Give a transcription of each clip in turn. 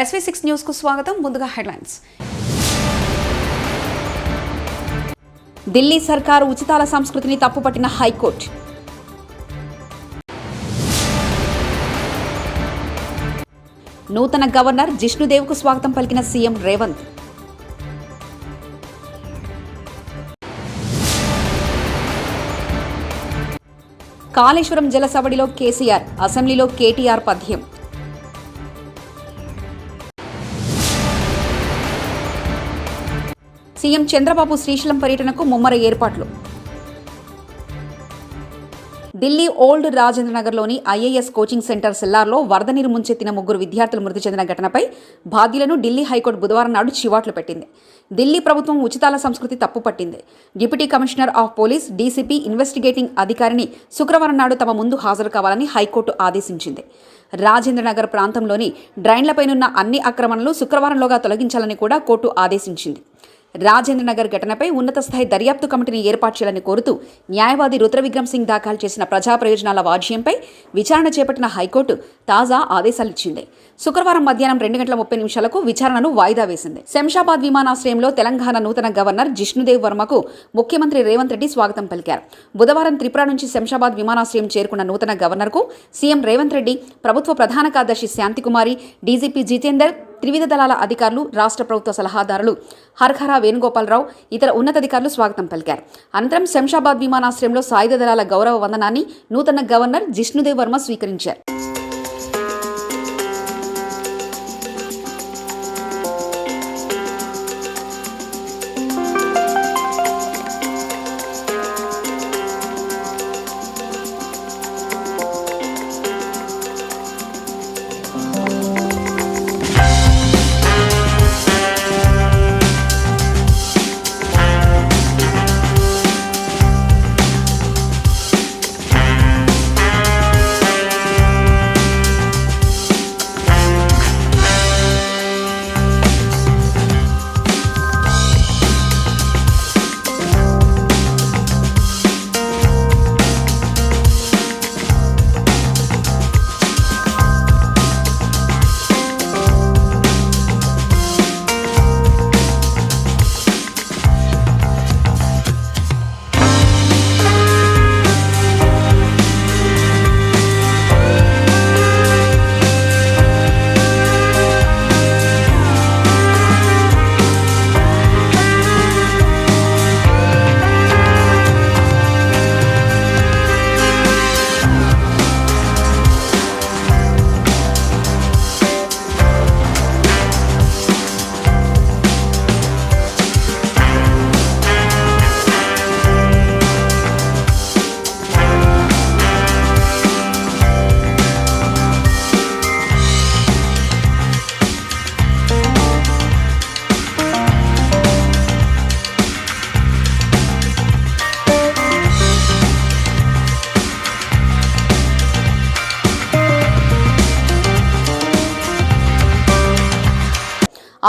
SV six న్యూస్కు స్వాగతం. ముందుగా హెడ్లైన్స్. ఢిల్లీ సర్కారు ఉచితాల సంస్కృతిని తప్పుపట్టిన హైకోర్టు. నూతన గవర్నర్ జిష్ణుదేవ్కు స్వాగతం పలికిన సీఎం రేవంత్. కాళేశ్వరం జలసవడిలో కేసీఆర్ అసెంబ్లీలో కేటీఆర్ పద్యం. సీఎం చంద్రబాబు శ్రీశైలం పర్యటనకు ముమ్మర ఏర్పాట్లు. ఢిల్లీ ఓల్డ్ రాజేంద్ర నగర్లోని ఐఏఎస్ కోచింగ్ సెంటర్ సెల్లార్లో వరద నీరు ముంచెత్తిన ముగ్గురు విద్యార్థులు మృతి చెందిన ఘటనపై బాధ్యులను ఢిల్లీ హైకోర్టు బుధవారం నాడు చివాట్లు పెట్టింది. ఢిల్లీ ప్రభుత్వం ఉచితాల సంస్కృతి తప్పుపట్టింది deputy commissioner of police DCP investigating అధికారిని శుక్రవారం నాడు తమ ముందు హాజరు కావాలని హైకోర్టు ఆదేశించింది. రాజేంద్ర నగర్ ప్రాంతంలోని డ్రైన్లపైనున్న అన్ని ఆక్రమణలు శుక్రవారంలోగా తొలగించాలని కూడా కోర్టు ఆదేశించింది. రాజేంద్ర నగర్ ఘటనపై ఉన్నత స్థాయి దర్యాప్తు కమిటీని ఏర్పాటు చేయాలని కోరుతూ న్యాయవాది రుద్రవిక్రమ్ సింగ్ దాఖలు చేసిన ప్రజా ప్రయోజనాల వాజ్యంపై విచారణ చేపట్టిన హైకోర్టు తాజా ఆదేశాలిచ్చింది శుక్రవారం మధ్యాహ్నం రెండు గంటల ముప్పై నిమిషాలకు విచారణను వాయిదా వేసింది. శంషాబాద్ విమానాశ్రయంలో తెలంగాణ నూతన గవర్నర్ జిష్ణుదేవ్ వర్మకు ముఖ్యమంత్రి రేవంత్ రెడ్డి స్వాగతం పలికారు. బుధవారం త్రిపుర నుంచి శంషాబాద్ విమానాశ్రయం చేరుకున్న నూతన గవర్నర్కు సీఎం రేవంత్ రెడ్డి ప్రభుత్వ ప్రధాన కార్యదర్శి శాంతికుమారి డీజీపీ జితేందర్ త్రివిధ దళాల అధికారులు రాష్ట్ర ప్రభుత్వ సలహాదారులు హర్హర వేణుగోపాలరావు ఇతర ఉన్నతాధికారులు స్వాగతం పలికారు. అనంతరం శంషాబాద్ విమానాశ్రయంలో సాయుధ దళాల గౌరవ వందనాన్ని నూతన గవర్నర్ జిష్ణుదేవ్ వర్మ స్వీకరించారు.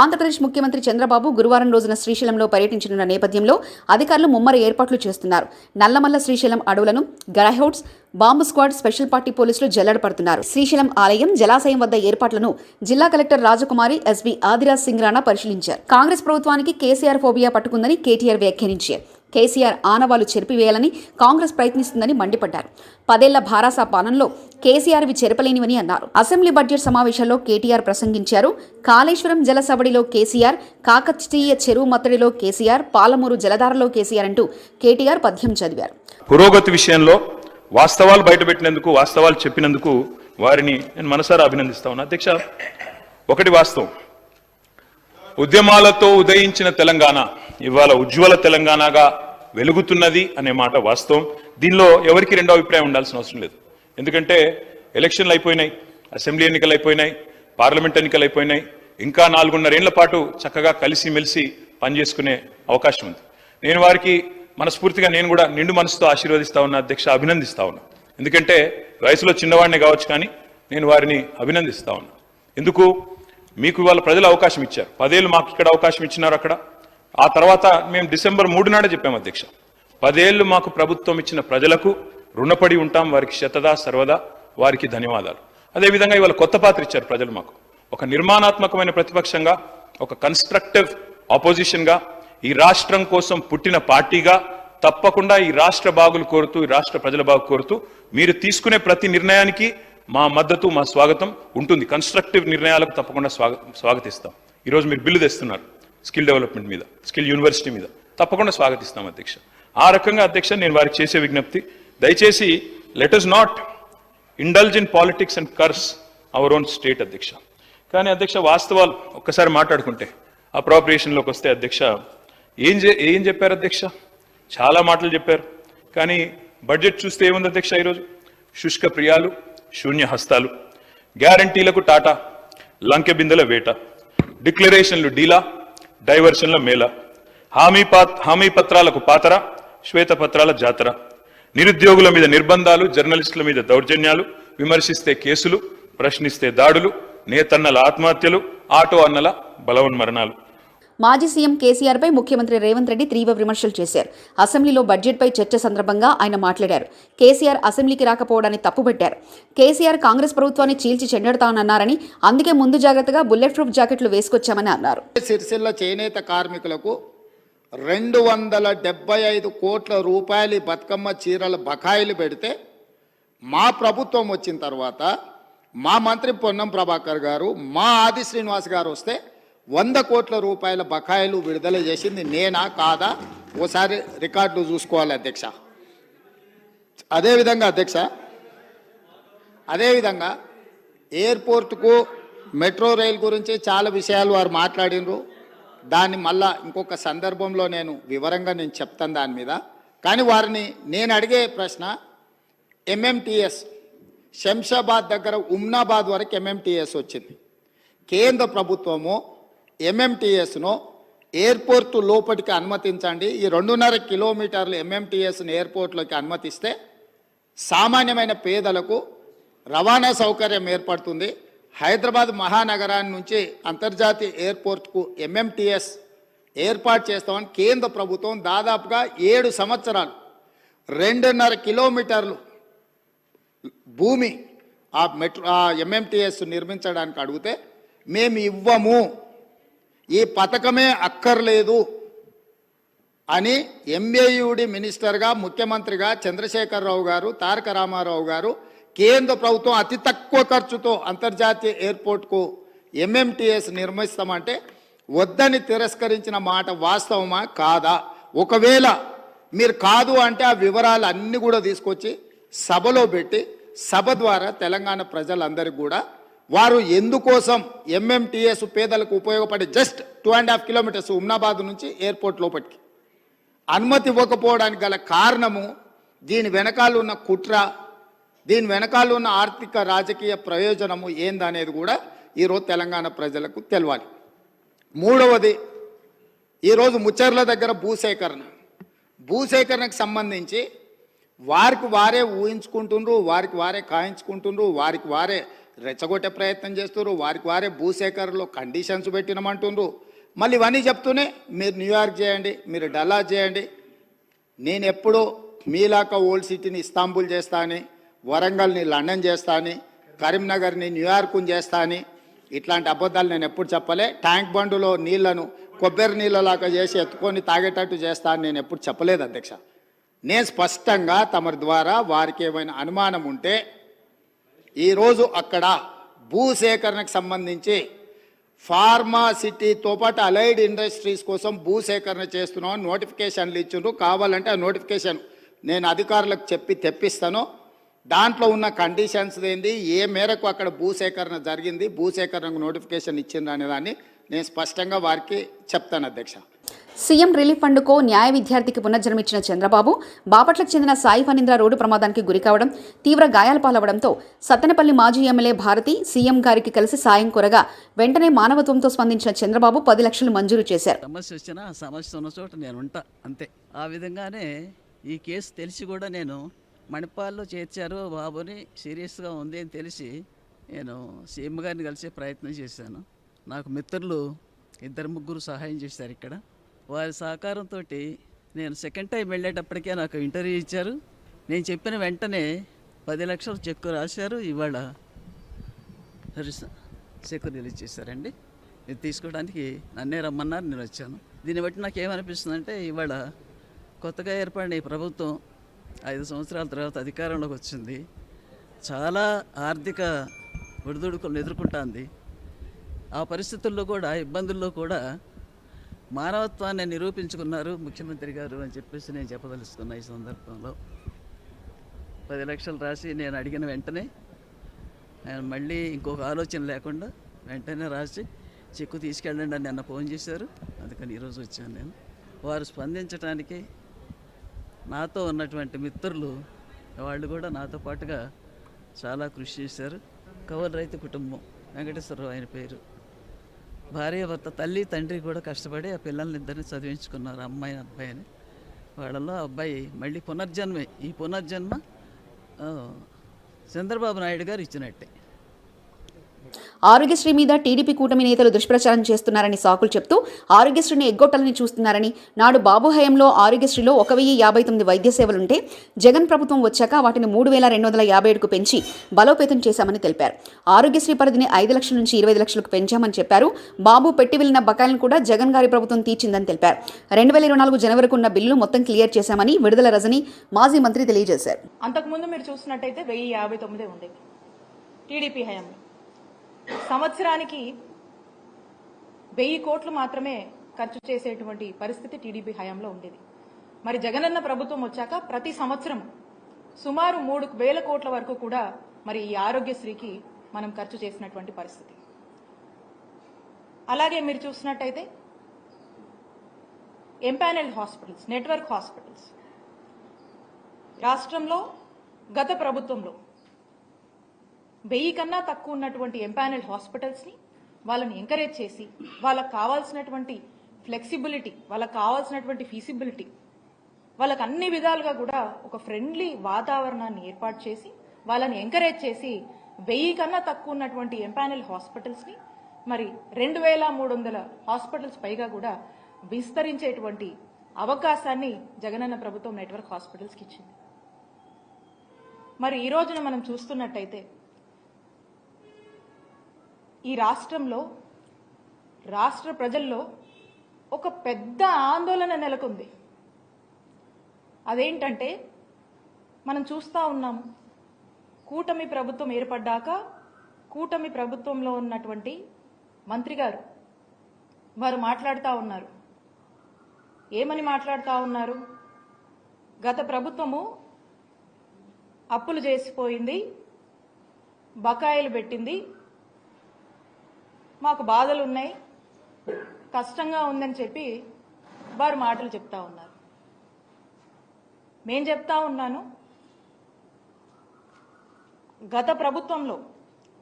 ఆంధ్రప్రదేశ్ ముఖ్యమంత్రి చంద్రబాబు గురువారం రోజున శ్రీశైలంలో పర్యటించనున్న నేపథ్యంలో అధికారులు ముమ్మర ఏర్పాట్లు చేస్తున్నారు. నల్లమల్ల శ్రీశైలం అడవులను greyhounds bomb squad special party పోలీసులు జల్లెడ పడుతున్నారు. శ్రీశైలం ఆలయం జలాశయం వద్ద ఏర్పాట్లను జిల్లా కలెక్టర్ రాజకుమారి ఎస్బీ ఆదిరాజ్ సింగ్ రాణా పరిశీలించారు. కాంగ్రెస్ ప్రభుత్వానికి కేసీఆర్ ఫోబియా పట్టుకుందని కేటీఆర్ వ్యాఖ్యానించారు. కేసీఆర్ ఆనవాలు చెరిపివేయాలని కాంగ్రెస్ ప్రయత్నిస్తుందని మండిపడ్డారు. పదేళ్ళ భారాసా పాలనలో కేసీఆర్వి చెరపలేనివని అన్నారు. అసెంబ్లీ బడ్జెట్ సమావేశంలో కేటీఆర్ ప్రసంగించారు. కాళేశ్వరం జలసవడిలో కేసీఆర్ కాకతీయ చెరువు మత్తడిలో కేసీఆర్ పాలమూరు జలధారలో కేసీఆర్ అంటూ కేటీఆర్ పద్యం చదివారు. పురోగతి విషయంలో వాస్తవాలు బయటపెట్టినందుకు వాస్తవాలు చెప్పినందుకు వారిని నేను మనసారా అభినందిస్తా ఉన్నా. అధ్యక్ష ఒకటి వాస్తవం. ఉద్యమాలతో ఉదయించిన తెలంగాణ ఇవాళ ఉజ్వల తెలంగాణగా వెలుగుతున్నది అనే మాట వాస్తవం. దీనిలో ఎవరికి రెండో అభిప్రాయం ఉండాల్సిన అవసరం లేదు. ఎందుకంటే ఎలక్షన్లు అయిపోయినాయి అసెంబ్లీ ఎన్నికలు అయిపోయినాయి పార్లమెంట్ ఎన్నికలు అయిపోయినాయి. ఇంకా నాలుగున్నరేళ్ళ పాటు చక్కగా కలిసిమెలిసి పనిచేసుకునే అవకాశం ఉంది. నేను వారికి మనస్ఫూర్తిగా నేను కూడా నిండు మనసుతో ఆశీర్వదిస్తా ఉన్న అధ్యక్ష అభినందిస్తా ఉన్నా. ఎందుకంటే వయసులో చిన్నవాడిని కావచ్చు కానీ నేను వారిని అభినందిస్తా ఉన్నా. ఎందుకు? మీకు ఇవాళ ప్రజలు అవకాశం ఇచ్చారు. పదేళ్ళు మాకు ఇక్కడ అవకాశం ఇచ్చినారు అక్కడ. ఆ తర్వాత మేము డిసెంబర్ మూడు నాడే చెప్పాము అధ్యక్ష. పదేళ్ళు మాకు ప్రభుత్వం ఇచ్చిన ప్రజలకు రుణపడి ఉంటాం వారికి శతదా సర్వదా వారికి ధన్యవాదాలు. అదేవిధంగా ఇవాళ కొత్త పాత్ర ఇచ్చారు ప్రజలు మాకు. ఒక నిర్మాణాత్మకమైన ప్రతిపక్షంగా ఒక కన్స్ట్రక్టివ్ ఆపోజిషన్గా ఈ రాష్ట్రం కోసం పుట్టిన పార్టీగా తప్పకుండా ఈ రాష్ట్ర బాగులు కోరుతూ ఈ రాష్ట్ర ప్రజల బాగు కోరుతూ మీరు తీసుకునే ప్రతి నిర్ణయానికి మా మద్దతు మా స్వాగతం ఉంటుంది. కన్స్ట్రక్టివ్ నిర్ణయాలకు తప్పకుండా స్వాగ స్వాగతిస్తాం. ఈరోజు మీరు బిల్లు తెస్తున్నారు. స్కిల్ డెవలప్మెంట్ మీద స్కిల్ యూనివర్సిటీ మీద. తప్పకుండా స్వాగతిస్తాం అధ్యక్ష. ఆ రకంగా అధ్యక్ష నేను వారికి చేసే విజ్ఞప్తి దయచేసి let is not indulge in politics and curse our own state అధ్యక్ష. కానీ అధ్యక్ష వాస్తవాలు ఒక్కసారి మాట్లాడుకుంటే అప్రాప్రియేషన్లోకి వస్తే అధ్యక్ష ఏం చే ఏం చెప్పారు అధ్యక్ష? చాలా మాటలు చెప్పారు. కానీ బడ్జెట్ చూస్తే ఏముంది అధ్యక్ష ఈరోజు? శుష్క ప్రియాలు శూన్య హస్తాలు గ్యారంటీలకు టాటా లంకె బిందెల వేట డిక్లరేషన్లు డీలా డైవర్షన్ల మేళ. హామీ హామీ పత్రాలకు పాతర శ్వేతపత్రాల జాతర. నిరుద్యోగుల మీద నిర్బంధాలు జర్నలిస్టుల మీద దౌర్జన్యాలు విమర్శిస్తే కేసులు ప్రశ్నిస్తే దాడులు నేతన్నల ఆత్మహత్యలు ఆటో అన్నల బలవన్మరణాలు. మాజీ సీఎం కేసీఆర్పై ముఖ్యమంత్రి రేవంత్ రెడ్డి తీవ్ర విమర్శలు చేశారు. అసెంబ్లీలో బడ్జెట్పై చర్చ సందర్భంగా ఆయన మాట్లాడారు. కేసీఆర్ అసెంబ్లీకి రాకపోవడాన్ని తప్పుపట్టారు కేసీఆర్ కాంగ్రెస్ ప్రభుత్వాన్ని చీల్చి చెండెడతానన్నారని అందుకే ముందు జాగ్రత్తగా బుల్లెట్ ప్రూఫ్ జాకెట్లు వేసుకొచ్చామని అన్నారు. సిరిసిల్ల చేనేత కార్మికులకు రెండు వందల డెబ్బై ఐదు కోట్ల రూపాయలు బతుకమ్మ చీరల బకాయిలు పెడితే మా ప్రభుత్వం వచ్చిన తర్వాత మా మంత్రి పొన్నం ప్రభాకర్ గారు మా ఆది శ్రీనివాస్ గారు వస్తే వంద కోట్ల రూపాయల బకాయిలు విడుదల చేసింది నేనా కాదా? ఓసారి రికార్డులు చూసుకోవాలి అధ్యక్ష. అదేవిధంగా అధ్యక్ష అదేవిధంగా ఎయిర్పోర్ట్కు మెట్రో రైల్ గురించి చాలా విషయాలు వారు మాట్లాడినరు. దాన్ని మళ్ళా ఇంకొక సందర్భంలో నేను వివరంగా నేను చెప్తాను దాని మీద. కానీ వారిని నేను అడిగే ప్రశ్న ఎంఎంటిఎస్ శంషాబాద్ దగ్గర ఉమ్నాబాద్ వరకు ఎంఎంటిఎస్ వచ్చింది. కేంద్ర ప్రభుత్వము ఎంఎంటిఎస్ను ఎయిర్పోర్ట్ లోపలికి అనుమతించండి. ఈ రెండున్నర కిలోమీటర్లు ఎంఎంటిఎస్ను ఎయిర్పోర్ట్లోకి అనుమతిస్తే సామాన్యమైన పేదలకు రవాణా సౌకర్యం ఏర్పడుతుంది. హైదరాబాద్ మహానగరాన్ని నుంచి అంతర్జాతీయ ఎయిర్పోర్ట్కు ఎంఎంటిఎస్ ఏర్పాటు చేస్తామని కేంద్ర ప్రభుత్వం దాదాపుగా ఏడు సంవత్సరాలు రెండున్నర కిలోమీటర్లు భూమి ఆ మెట్రో ఆ ఎంఎంటిఎస్ నిర్మించడానికి అడిగితే మేము ఇవ్వము. ఈ పథకమే అక్కర్లేదు అని ఎంఏయుడి మినిస్టర్గా ముఖ్యమంత్రిగా చంద్రశేఖరరావు గారు తారక రామారావు గారు కేంద్ర ప్రభుత్వం అతి తక్కువ ఖర్చుతో అంతర్జాతీయ ఎయిర్పోర్ట్కు ఎంఎంటిఎస్ నిర్మిస్తామంటే వద్దని తిరస్కరించిన మాట వాస్తవమా? కాదా? ఒకవేళ మీరు కాదు అంటే ఆ వివరాలు అన్నీ కూడా తీసుకొచ్చి సభలో పెట్టి సభ ద్వారా తెలంగాణ ప్రజలందరికీ కూడా వారు ఎందుకోసం ఎంఎంటీఎస్ పేదలకు ఉపయోగపడే just two and half kilometres Umnabad నుంచి ఎయిర్పోర్ట్ లోపలికి అనుమతి ఇవ్వకపోవడానికి గల కారణము దీని వెనకాల ఉన్న కుట్ర దీని వెనకాల ఉన్న ఆర్థిక రాజకీయ ప్రయోజనము ఏందనేది కూడా ఈరోజు తెలంగాణ ప్రజలకు తెలవాలి. మూడవది ఈరోజు ముచ్చర్ల దగ్గర భూసేకరణ. భూసేకరణకు సంబంధించి వారికి వారే ఊహించుకుంటుండ్రు వారికి వారే కాయించుకుంటుండ్రు వారికి వారే రెచ్చగొట్టే ప్రయత్నం చేస్తున్నారు వారికి వారే భూసేకరణలో కండిషన్స్ పెట్టినమంటుండ్రు. మళ్ళీ ఇవన్నీ చెప్తూనే మీరు న్యూయార్క్ చేయండి మీరు డల్లా చేయండి. నేను ఎప్పుడూ మీలాక ఓల్డ్ సిటీని ఇస్తాంబుల్ చేస్తా అని వరంగల్ని లండన్ చేస్తా అని కరీంనగర్ని న్యూయార్క్ని చేస్తా అని ఇట్లాంటి అబద్ధాలు నేను ఎప్పుడు చెప్పలే. ట్యాంక్ బండులో నీళ్ళను కొబ్బరి నీళ్ళలాగా చేసి ఎత్తుకొని తాగేటట్టు చేస్తా అని నేను ఎప్పుడు చెప్పలేదు అధ్యక్ష. నేను స్పష్టంగా తమరి ద్వారా వారికి ఏమైనా అనుమానం ఉంటే ఈరోజు అక్కడ భూసేకరణకు సంబంధించి ఫార్మాసిటీతో పాటు అలైడ్ ఇండస్ట్రీస్ కోసం భూసేకరణ చేస్తున్నాం నోటిఫికేషన్లు ఇచ్చిండ్రు. కావాలంటే ఆ నోటిఫికేషన్ నేను అధికారులకు చెప్పి తెప్పిస్తాను. దాంట్లో ఉన్న కండిషన్స్ ఏంది? ఏ మేరకు అక్కడ భూసేకరణ జరిగింది? భూసేకరణకు నోటిఫికేషన్ ఇచ్చిండ్రు అనేదాన్ని నేను స్పష్టంగా వారికి చెప్తాను అధ్యక్ష. సీఎం రిలీఫ్ ఫండ్కో న్యాయ విద్యార్థికి పునర్జన్మిచ్చిన చంద్రబాబు బాపట్లకు చెందిన సాయి ఫణీంద్ర రోడ్డు ప్రమాదానికి గురికావడం తీవ్ర గాయాల పాలవడంతో సత్తెనపల్లి మాజీ ఎమ్మెల్యే భారతి సీఎం గారికి కలిసి సాయం కోరగా వెంటనే మానవత్వంతో స్పందించిన చంద్రబాబు పది లక్షలు మంజూరు చేశారు. సమస్య వచ్చినా సమస్య ఉన్న చోట నేను ఉంటా అంతే. ఆ విధంగానే ఈ కేసు తెలిసి కూడా నేను మణిపాల్లో చేర్చారు బాబుని సీరియస్గా ఉంది అని తెలిసి నేను సీఎం గారిని కలిసే ప్రయత్నం చేశాను. నాకు మిత్రులు ఇద్దరు ముగ్గురు సహాయం చేశారు ఇక్కడ. వారి సహకారంతో నేను సెకండ్ టైం వెళ్ళేటప్పటికే నాకు ఇంటర్వ్యూ ఇచ్చారు. నేను చెప్పిన వెంటనే పది లక్షలు చెక్కు రాశారు. ఇవాళ చెక్కు రిలీజ్ చేశారండి. ఇది తీసుకోవడానికి నన్నే రమ్మన్నారు నేను వచ్చాను. దీన్ని బట్టి నాకు ఏమనిపిస్తుందంటే ఇవాళ కొత్తగా ఏర్పడిన ఈ ప్రభుత్వం ఐదు సంవత్సరాల తర్వాత అధికారంలోకి వచ్చింది. చాలా ఆర్థిక ఒడిదుడుకులను ఎదుర్కొంటుంది. ఆ పరిస్థితుల్లో కూడా ఇబ్బందుల్లో కూడా మానవత్వాన్ని నిరూపించుకున్నారు ముఖ్యమంత్రి గారు అని చెప్పేసి నేను చెప్పదలుచుకున్నా ఈ సందర్భంలో. పది లక్షలు రాసి నేను అడిగిన వెంటనే ఆయన మళ్ళీ ఇంకొక ఆలోచన లేకుండా వెంటనే రాసి చెక్కు తీసుకెళ్ళండి అని నిన్న ఫోన్ చేశారు. అందుకని ఈరోజు వచ్చాను నేను. వారు స్పందించడానికి నాతో ఉన్నటువంటి మిత్రులు వాళ్ళు కూడా నాతో పాటుగా చాలా కృషి చేశారు. కవర్ రైతు కుటుంబం వెంకటేశ్వరరావు ఆయన పేరు. భార్య భర్త తల్లి తండ్రి కూడా కష్టపడి ఆ పిల్లల్ని ఇద్దరిని చదివించుకున్నారు అమ్మాయి అబ్బాయిని వాళ్ళలో ఆ అబ్బాయి మళ్ళీ పునర్జన్మే. ఈ పునర్జన్మ చంద్రబాబు నాయుడు గారు ఇచ్చినట్టే. ఆరోగ్యశ్రీ మీద టీడీపీ కూటమి నేతలు దుష్ప్రచారం చేస్తున్నారని సాకులు చెప్తూ ఆరోగ్యశ్రీని ఎగ్గొట్టాలని చూస్తున్నారని నాడు బాబు హయంలో ఆరోగ్యశ్రీలో ఒక వెయ్యి యాభై తొమ్మిది వైద్య సేవలుంటే జగన్ ప్రభుత్వం వచ్చాక వాటిని మూడు వేల రెండు వందల యాభై ఏడుకు పెంచి బలోపేతం చేశామని తెలిపారు. ఆరోగ్యశ్రీ పరిధిని ఐదు లక్షల నుంచి ఇరవై ఐదు లక్షలకు పెంచామని చెప్పారు. బాబు పెట్టి వెళ్ళిన బకాయిలను కూడా జగన్ గారి ప్రభుత్వం తీర్చిందని తెలిపారు. రెండు వేల ఇరవై నాలుగు జనవరికి ఉన్న బిల్లు మొత్తం క్లియర్ చేశామని విడుదల రజని మాజీ మంత్రి తెలియజేశారు. అంతకుముందు మీరు చూసినట్టయితే వెయ్యి యాభై తొమ్మిది ఉండేది టీడీపీ హయాంలో. సంవత్సరానికి వెయ్యి కోట్లు మాత్రమే ఖర్చు చేసేటువంటి పరిస్థితి టీడీపీ హయాంలో ఉండేది. మరి జగనన్న ప్రభుత్వం వచ్చాక ప్రతి సంవత్సరం సుమారు మూడు వేల కోట్ల వరకు కూడా మరి ఈ ఆరోగ్యశ్రీకి మనం ఖర్చు చేసినటువంటి పరిస్థితి. అలాగే మీరు చూసినట్టయితే ఎంపానెల్ హాస్పిటల్స్ నెట్వర్క్ హాస్పిటల్స్. రాష్ట్రంలో గత ప్రభుత్వంలో వెయ్యి కన్నా తక్కువ ఉన్నటువంటి ఎంపానల్ హాస్పిటల్స్ని వాళ్ళని ఎంకరేజ్ చేసి వాళ్ళకి కావాల్సినటువంటి ఫ్లెక్సిబిలిటీ వాళ్ళకి కావాల్సినటువంటి ఫీసిబిలిటీ వాళ్ళకు అన్ని విధాలుగా కూడా ఒక ఫ్రెండ్లీ వాతావరణాన్ని ఏర్పాటు చేసి వాళ్ళని ఎంకరేజ్ చేసి వెయ్యి కన్నా తక్కువ ఉన్నటువంటి ఎంపానల్ హాస్పిటల్స్ని మరి రెండు వేల మూడు వందల హాస్పిటల్స్ పైగా కూడా విస్తరించేటువంటి అవకాశాన్ని జగనన్న ప్రభుత్వం నెట్వర్క్ హాస్పిటల్స్కి ఇచ్చింది. మరి ఈ రోజున మనం చూస్తున్నట్టయితే ఈ రాష్ట్రంలో రాష్ట్ర ప్రజల్లో ఒక పెద్ద ఆందోళన నెలకొంది. అదేంటంటే మనం చూస్తూ ఉన్నాము కూటమి ప్రభుత్వం ఏర్పడ్డాక కూటమి ప్రభుత్వంలో ఉన్నటువంటి మంత్రి గారు వారు మాట్లాడుతూ ఉన్నారు. ఏమని మాట్లాడుతూ ఉన్నారు? గత ప్రభుత్వము అప్పులు చేసిపోయింది బకాయిలు పెట్టింది మాకు బాధలు ఉన్నాయి కష్టంగా ఉందని చెప్పి వారు మాటలు చెప్తా ఉన్నారు. మేం చెప్తా ఉన్నాను గత ప్రభుత్వంలో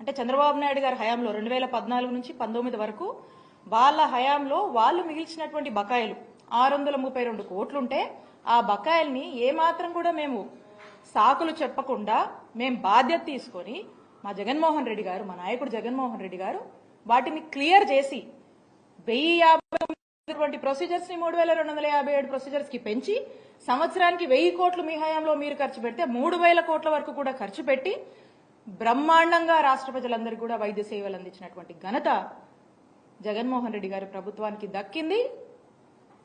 అంటే చంద్రబాబు నాయుడు గారి హయాంలో రెండు వేల పద్నాలుగు నుంచి పంతొమ్మిది వరకు వాళ్ళ హయాంలో వాళ్ళు మిగిల్చినటువంటి బకాయిలు ఆరు వందల ముప్పై రెండు కోట్లుంటే ఆ బకాయిల్ని ఏమాత్రం కూడా మేము సాకులు చెప్పకుండా మేము బాధ్యత తీసుకొని మా జగన్మోహన్ రెడ్డి గారు మా నాయకుడు జగన్మోహన్ రెడ్డి గారు వాటిని క్లియర్ చేసి వెయ్యి యాభై ప్రొసీజర్స్ని మూడు వేల రెండు వందల యాభై ఏడు ప్రొసీజర్స్కి పెంచి సంవత్సరానికి వెయ్యి కోట్లు మీ హయాంలో మీరు ఖర్చు పెడితే మూడు వేల కోట్ల వరకు కూడా ఖర్చు పెట్టి బ్రహ్మాండంగా రాష్ట్ర ప్రజలందరికీ కూడా వైద్య సేవలు అందించినటువంటి ఘనత జగన్మోహన్ రెడ్డి గారి ప్రభుత్వానికి దక్కింది.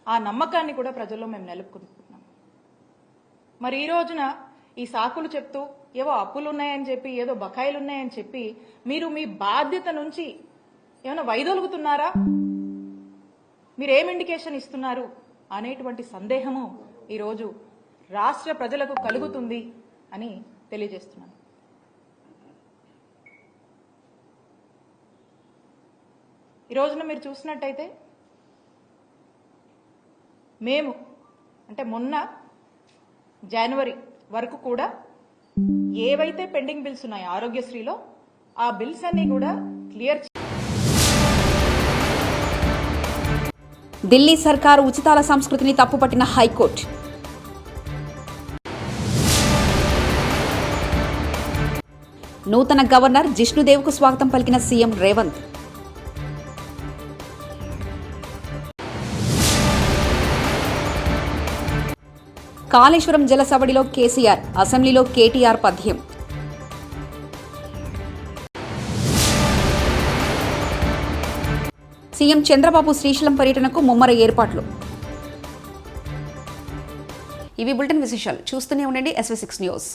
ఆ నమ్మకాన్ని కూడా ప్రజల్లో మేము నెలుపుకుంటున్నాం మరి ఈ రోజున ఈ సాకులు చెప్తూ ఏవో అప్పులు ఉన్నాయని చెప్పి ఏదో బకాయిలు ఉన్నాయని చెప్పి మీరు మీ బాధ్యత నుంచి ఏమైనా వైదొలుగుతున్నారా? మీరు ఏం ఇండికేషన్ ఇస్తున్నారు అనేటువంటి సందేహము ఈరోజు రాష్ట్ర ప్రజలకు కలుగుతుంది అని తెలియజేస్తున్నాను. ఈ రోజున మీరు చూసినట్టయితే మేము అంటే మొన్న జనవరి వరకు కూడా ఏవైతే పెండింగ్ బిల్స్ ఉన్నాయో ఆరోగ్యశ్రీలో ఆ బిల్స్ అన్ని కూడా క్లియర్ ఢిల్లీ సర్కారు ఉచితాల సంస్కృతిని తప్పుపట్టిన హైకోర్టు. నూతన గవర్నర్ జిష్ణుదేవ్కు స్వాగతం పలికిన సీఎం రేవంత్. కాళేశ్వరం జలసవడిలో కేసీఆర్ అసెంబ్లీలో కేటీఆర్ పద్యం. సీఎం చంద్రబాబు శ్రీశైలం పర్యటనకు ముమ్మర ఏర్పాట్లు. ఇవి బులెటిన్ విశేషాలు. చూస్తూనే ఉండండి ఎస్వీ సిక్స్ న్యూస్